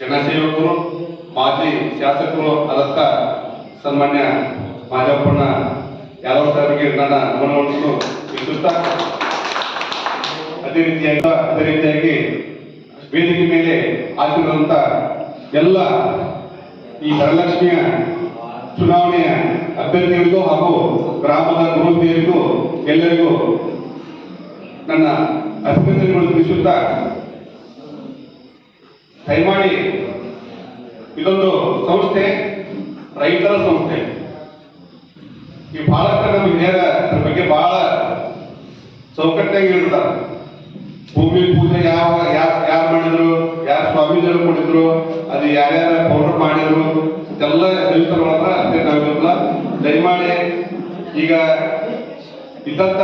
ಜನಸೇವಕರು ಮಾಜಿ ಶಾಸಕರು ಆದಂತ ಸನ್ಮಾನ್ಯ ಮಾಜಪ್ಪಣ್ಣ ಯಾದವ್ ಸಾಹೇಬರಿಗೆ ನನ್ನ ನಮನವನ್ನು ತಿಳಿಸುತ್ತಾ ಅದೇ ರೀತಿಯಾಗಿ ಅದೇ ರೀತಿಯಾಗಿ ವೇದಿಕೆ ಮೇಲೆ ಹಾಕಿರುವಂತ ಎಲ್ಲ ಈ ವರಲಕ್ಷ್ಮಿಯ ಚುನಾವಣೆಯ ಅಭ್ಯರ್ಥಿಗಳಿಗೂ ಹಾಗೂ ಗ್ರಾಮದ ಗುರುತಿಯರಿಗೂ ಎಲ್ಲರಿಗೂ ನನ್ನ ಅಭಿನಂದನೆಗಳು ತಿಳಿಸುತ್ತಾ ದಯಮಾಡಿ ಇದೊಂದು ಸಂಸ್ಥೆ, ರೈತರ ಸಂಸ್ಥೆ. ಈ ಬಹಳಷ್ಟು ನಮ್ಮ ಹಿರಿಯರ ಬಗ್ಗೆ ಬಹಳ ಚೌಕಟ್ಟಾಗಿ ಇರ್ತಾರ ಭೂಮಿ ಪೂಜೆ ಯಾವ ಯಾರು ಯಾರು ಮಾಡಿದ್ರು, ಯಾರು ಸ್ವಾಮೀಜಿಗಳು ಕೊಟ್ಟಿದ್ರು, ಅದು ಯಾರ್ಯಾರ ಪೌಡರ್ ಮಾಡಿದ್ರು, ಇದೆಲ್ಲ ಹೇಳ್ತಾರೆ ಮಾತ್ರ, ಅಷ್ಟೇ ನಾವಿಲ್ಲ ದಯಮಾಡಿ ಈಗ ಇದ್ದಂತ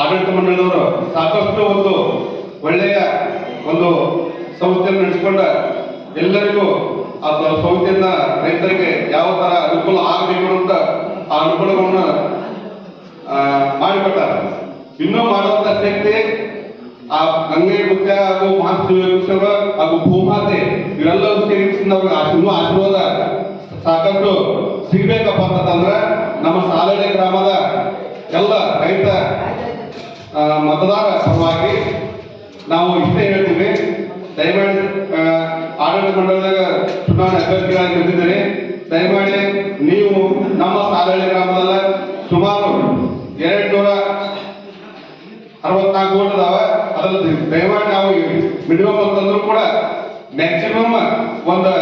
ಆಡಳಿತ ಮಂಡಳಿಯವರು ಸಾಕಷ್ಟು ಒಂದು ಒಳ್ಳೆಯ ಒಂದು ಸಂಸ್ಥೆಯನ್ನು ನಡೆಸಿಕೊಂಡ ಎಲ್ಲರಿಗೂ ಆ ಸಂಸ್ಥೆಯಿಂದ ರೈತರಿಗೆ ಯಾವ ತರ ಅನುಕೂಲ ಆಗಬೇಕು ಅಂತ ಆ ಅನುಕೂಲವನ್ನು ಮಾಡಿಕೊಟ್ಟಾರೆ. ಇನ್ನೂ ಮಾಡುವಂತ ಶಕ್ತಿ ಆ ಗಂಗೆ ಮುಖ್ಯ ಹಾಗೂ ಮಹಾಶಿವೇಶ್ವರ ಹಾಗೂ ಭೂಮಾತೆ ಇವೆಲ್ಲವೂ ಸೇರಿಸಿ ನಾವು ಆ- ಇನ್ನೂ ಆಶೀರ್ವಾದ ಸಾಕಷ್ಟು ಸಿಗ್ಬೇಕಪ್ಪ ಅಂತಂದ್ರೆ ನಮ್ಮ ಸಾಲಹಳ್ಳಿ ಗ್ರಾಮದ ಎಲ್ಲ ರೈತ ಮತದಾರ ಪರವಾಗಿ ನಾವು ಇಷ್ಟೇ ಮಂಡಲದಾಗ ಚುನಾವಣೆ ಅಭ್ಯರ್ಥಿಗಳಾಗಿ ನಿಂತಿದ್ದೇನೆ ದಯಮಾಡಿ ನೀವು ನಮ್ಮ ಸಾಲಹಳ್ಳಿ ಗ್ರಾಮದಲ್ಲ ಸುಮಾರು ಎರಡು ನೂರ ಅರವತ್ನಾಲ್ಕು ಓಟ್ ಅದಾವ ಅದ್ರಲ್ಲಿ ದಯಮಾಡಿ ನಾವು ಮಿನಿಮಮ್ ಅಂತಂದ್ರು ಕೂಡ ಮ್ಯಾಕ್ಸಿಮಮ್ ಒಂದು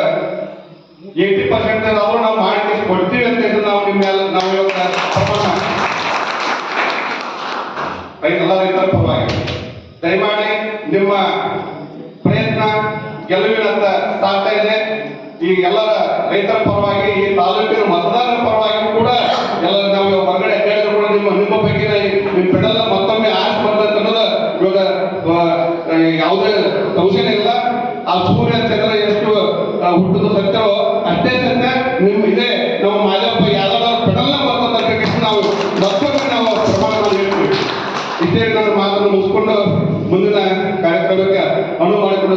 ಏಯ್ಟಿ ಪರ್ಸೆಂಟ್ ಆದ್ರೂ ನಾವು ಮಾಡಿ ಕೊಡ್ತೀವಿ ಅಂತ ಹೇಳಿ ನಾವು ನಿಮ್ಮ ನಾವು ಇವತ್ತು ಎಲ್ಲ ರೈತರ ಪರವಾಗಿ. ದಯಮಾಡಿ ನಿಮ್ಮ ಪ್ರಯತ್ನ ಗೆಲುವಿನತ್ತ ಸಾಗ್ತಾ ಇದೆ. ಈ ಎಲ್ಲರ ರೈತರ ಪರವಾಗಿ, ಈ ತಾಲೂಕಿನ ಮತದಾರರ ಪರವಾಗಿ ಕೂಡ ಎಲ್ಲ ನಾವು ಹೊರಗಡೆ ಕೇಳಿದ್ರು ಕೂಡ ನಿಮ್ಮ ನಿಮ್ಮ ಬಗ್ಗೆ ನಿಮ್ಮ ಪೆಡಲ್ ಮತ್ತೊಮ್ಮೆ ಆಸೆ ಬರ್ತದೆ ಅನ್ನೋದು ಇವಾಗ ಯಾವುದೇ ಸಂಶಯ ಇಲ್ಲ. ಆ ಸೂರ್ಯ ಚಂದ್ರ ಎಷ್ಟು ಹುಟ್ಟಿದ ಸತ್ಯವೋ ಅಷ್ಟೇ ಸತ್ಯ. ನಿಮ್ಮ ಇದೆ ನಮ್ಮ ಮಾಜಪ್ಪ ಯಾವ್ದಾದ್ರು ಪೆಡಲ್ ಬರ್ತಕ್ಕಂಥ ನಾವು ಮತ್ತೊಮ್ಮೆ ನಾವು ಪ್ರಮಾಣ ಹೇಳ್ತೀವಿ. ಇಷ್ಟೇ ನನ್ನ ಮಾತನ್ನು ಮುಗಿಸ್ಕೊಂಡು ಮುಂದಿನ ಕಾರ್ಯಕ್ರಮಕ್ಕೆ ಅನುವು ಮಾಡಿಕೊಡ